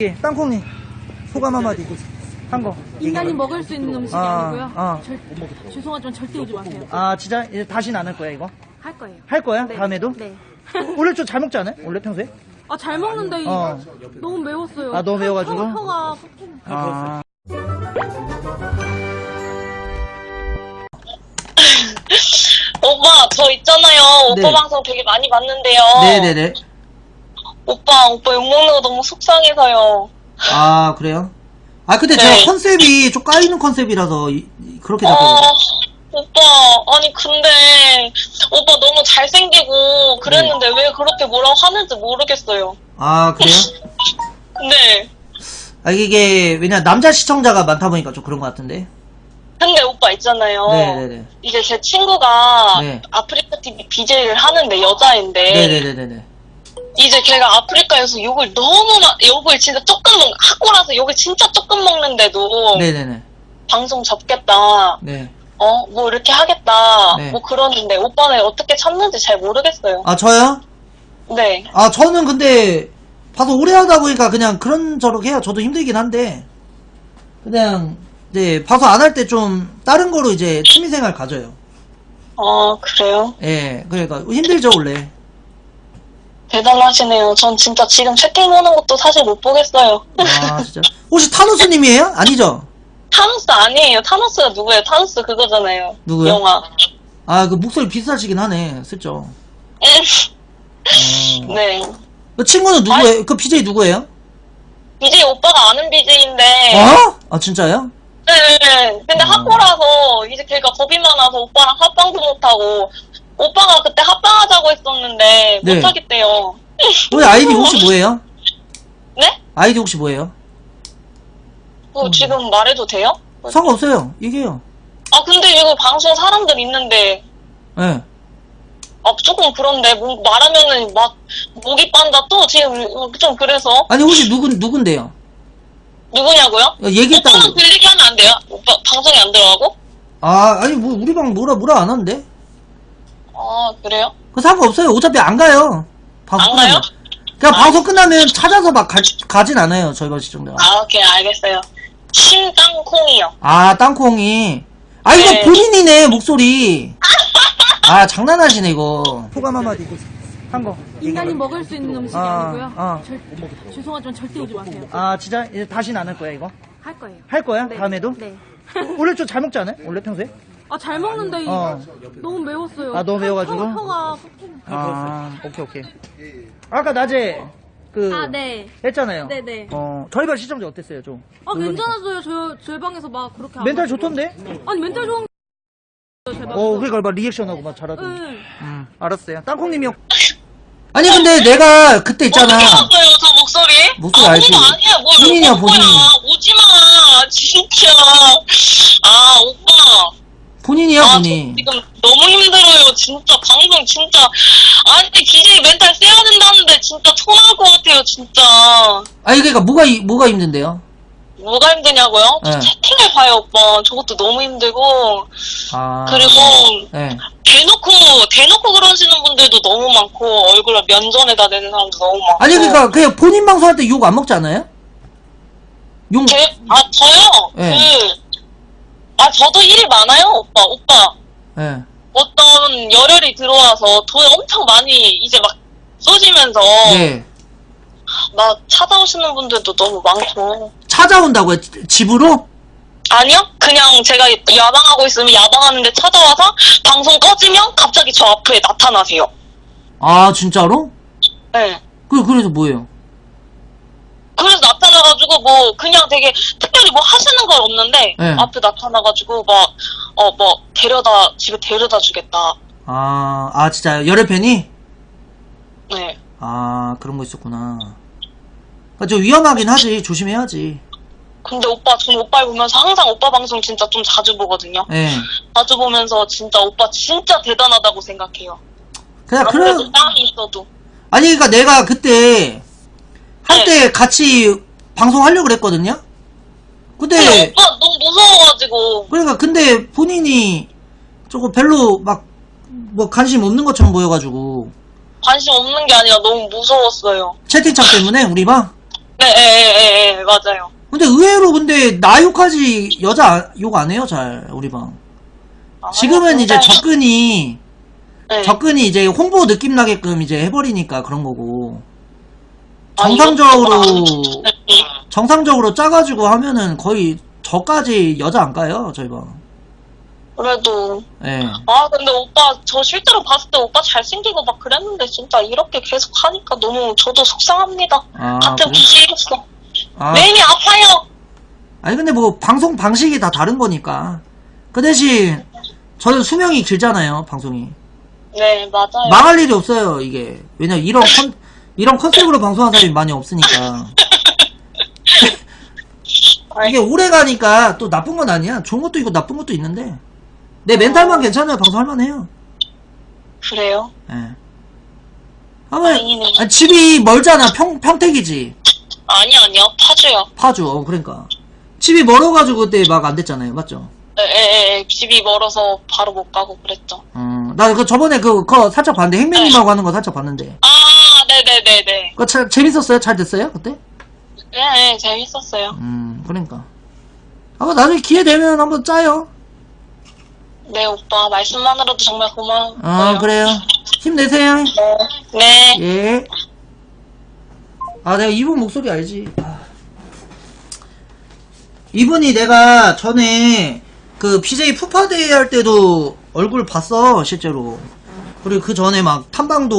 예, 땅콩님 소감 한마디 한 거. 인간이 먹을 수 있는 음식이 아, 아, 니고요 아. 죄송하지만 절대 오지 마세요. 아 진짜 이제 다시는 안 할 거야 이거? 할 거예요. 할 거야 네. 다음에도? 네. 원래 좀 잘 먹지 않아요? 원래 평소에? 아, 잘 먹는데 이- 어. 너무 매웠어요. 아, 너무 매워가지고? 혀, 혀가 아 오빠 저 있잖아요. 오빠 네. 방송 되게 많이 봤는데요. 네네네. 오빠 오빠 욕먹는 거 너무 속상해서요. 아 그래요? 아 근데 네. 제가 컨셉이 좀 까이는 컨셉이라서 이- 이- 그렇게 아 잡혀요. 오빠 아니 근데 오빠 너무 잘생기고 그랬는데 네. 왜 그렇게 뭐라 고 하는지 모르겠어요. 아 그래요? 네. 아 이게 왜냐 남자 시청자가 많다 보니까 좀 그런 것 같은데. 근데 오빠 있잖아요. 네네네. 이제 제 친구가 네. 아프리카 TV BJ를 하는데 여자인데 네네네네네. 이제 걔가 아프리카에서 욕을 너무 막 욕을 진짜 조금 먹 학고라서 욕을 진짜 조금 먹는데도 네네네. 방송 접겠다. 네. 어, 뭐 이렇게 하겠다. 네. 뭐 그러는데 오빠는 어떻게 참는지 잘 모르겠어요. 아 저요? 네. 아 저는 근데 봐서 오래 하다 보니까 그냥 그런 저렇게 해요. 저도 힘들긴 한데 그냥 이제 봐서 안 할 때 좀 다른 거로 이제 취미생활 가져요. 어, 그래요? 예, 그러니까 힘들죠 원래. 대단하시네요. 전 진짜 지금 채팅 보는 것도 사실 못 보겠어요. 아 진짜. 혹시 타노스님이에요? 아니죠? 타노스 아니에요. 타노스가 누구예요? 타노스 그거잖아요. 누구요? 영화. 아 그 목소리 비슷하시긴 하네. 슬쩍. 어. 네. 그 친구는 누구예요? 그 BJ 누구예요? BJ 오빠가 아는 BJ인데. 어? 아 진짜요? 네. 근데 어. 학고라서 이제 걔가 겁이 많아서 오빠랑 합방도 못하고 오빠가 그때 합방하자고 했었는데 네. 못하겠대요. 우리 아이디 혹시 뭐예요? 네? 아이디 혹시 뭐예요? 뭐 지금 말해도 돼요? 상관없어요. 얘기해요. 아 근데 이거 방송 사람들 있는데 예. 아 조금 그런데 뭐 말하면은 막 목이 빤다 또 지금 좀 그래서 아니 혹시 누군 누군데요? 누구냐고요? 얘기했다고. 오빠는 들리게 하면 안 돼요? 오빠 방송에 안 들어가고? 아, 아니, 뭐, 우리 방 뭐라, 뭐라 안 하는데? 아 그래요? 그 상관없어요. 어차피 안 가요. 방송 안 끝나면. 가요? 그냥 방송 끝나면 찾아서 막 가, 가진 않아요. 저희 반 시청자가. 아 오케이 알겠어요. 신땅콩이요. 아, 땅콩이. 아, 이거 네. 본인이네, 목소리. 아, 장난하시네, 이거. 소감 한마디 한 거. 인간이 먹을 수 있는 음식이 아, 아, 니고요 아. 죄송하지만 절대 오지 마세요. 아, 진짜? 이제 다시는 안 할 거야, 이거? 할 거예요. 할 거야? 네. 다음에도? 네. 원래 좀 잘 먹지 않아요? 원래 평소에? 아, 잘 먹는데 이- 어. 너무 매웠어요. 아, 너무 매워가지고? 혀, 혀가 아, 오케이, 오케이. 아까 낮에, 그, 아, 네. 했잖아요. 네네. 어, 저희 반 시청자 어땠어요, 좀? 아, 놀라니까. 괜찮았어요. 저, 저희 방에서 막 그렇게 안 멘탈 하고. 좋던데? 아니, 멘탈 좋은 제 방에서. 어, 그러니까 막 리액션하고 막 잘하던데. 응. 음, 알았어요. 땅콩님이요. 아니 근데 내가 그때 있잖아. 어떻게 알았어요 저 목소리? 목소리 아, 알지? 오빠 아니야 뭘 본인이야. 본인. 오지마 진짜. 아 오빠. 본인이야 아, 저 본인. 지금 너무 힘들어요. 진짜 방송 진짜 아니 BJ 멘탈 세야 된다는데 진짜 토 나올 것 같아요. 진짜 아니 그러니까 뭐가 이- 뭐가 힘든데요? 뭐가 힘드냐고요? 네. 채팅을 봐요, 오빠. 저것도 너무 힘들고 아. 그리고 네. 대놓고 대놓고 그러시는 분들도 너무 많고 얼굴을 면전에다 대는 사람도 너무 많고. 아니 그러니까 그냥 본인 방송할 때 욕 안 먹지 않아요? 욕. 제, 아 저요. 네. 그. 아 저도 일이 많아요, 오빠. 오빠. 네. 어떤 열혈이 들어와서 돈 엄청 많이 이제 막 쏟으면서 네. 나 찾아오시는 분들도 너무 많고 찾아온다고요? 지- 집으로? 아니요 그냥 제가 야방하고 있으면 야방하는데 찾아와서 방송 꺼지면 갑자기 저 앞에 나타나세요 아 진짜로? 네 그 그래서 뭐예요? 그래서 나타나가지고 뭐 그냥 되게 특별히 뭐 하시는 건 없는데 네. 앞에 나타나가지고 막 어 뭐 데려다 집에 데려다 주겠다 아, 아 진짜 열혈팬이? 네 아 그런 거 있었구나. 아, 저 위험하긴 하지. 조심해야지. 근데 오빠 전 오빠 보면서 항상 오빠 방송 진짜 좀 자주 보거든요 예. 자주 보면서 진짜 오빠 진짜 대단하다고 생각해요 그냥 그런 땀이 있어도 아니 그러니까 내가 그때 한때 네. 같이 방송하려고 그랬거든요. 근데 오빠 너무 무서워가지고 그러니까 근데 본인이 조금 별로 막 뭐 관심 없는 것처럼 보여가지고 관심 없는 게 아니라 너무 무서웠어요. 채팅창 때문에 우리 방. 네, 예, 예, 예, 맞아요. 근데 의외로 근데 나 욕하지 여자 욕 안 해요 잘 우리 방. 아, 지금은 이제? 접근이 네. 접근이 이제 홍보 느낌 나게끔 이제 해버리니까 그런 거고 아, 정상적으로 네. 정상적으로 짜가지고 하면은 거의 저까지 여자 안 까요 저희 방. 그래도 예. 아 근데 오빠 저 실제로 봤을 때 오빠 잘생기고 막 그랬는데 진짜 이렇게 계속 하니까 너무 저도 속상합니다. 아, 같은 그래? BJ로서 아, 마음이 아파요. 아니 근데 뭐 방송 방식이 다 다른 거니까. 그 대신 저는 수명이 길잖아요 방송이. 네 맞아요. 망할 일이 없어요 이게. 왜냐 면 이런 컨 이런 컨셉으로 방송하는 사람이 많이 없으니까. 아이, 이게 오래 가니까 또 나쁜 건 아니야. 좋은 것도 있고 나쁜 것도 있는데 내 멘탈만 괜찮아요. 방송 할 만해요. 그래요? 예. 아마 다행이네. 집이 멀잖아. 평 평택이지. 아니 아니요 파주요. 파주. 어, 그러니까 집이 멀어가지고 그때 막 안 됐잖아요. 맞죠? 에에에 집이 멀어서 바로 못 가고 그랬죠. 음, 나그 저번에 그, 거 살짝 봤는데 행맨님하고 하는 거 살짝 봤는데 아 네네네네. 그거 잘 재밌었어요? 잘 됐어요? 그때? 네, 네 재밌었어요. 음, 그러니까. 아마 나중에 기회 되면 한번 짜요. 네 오빠 말씀만으로도 정말 고마워요. 아, 그래요. 힘내세요. 네. 예. 아, 내가 이분 목소리 알지. 아. 이분이 내가 전에 그 BJ 푸파데이 할 때도 얼굴 봤어, 실제로. 그리고 그 전에 막 탐방도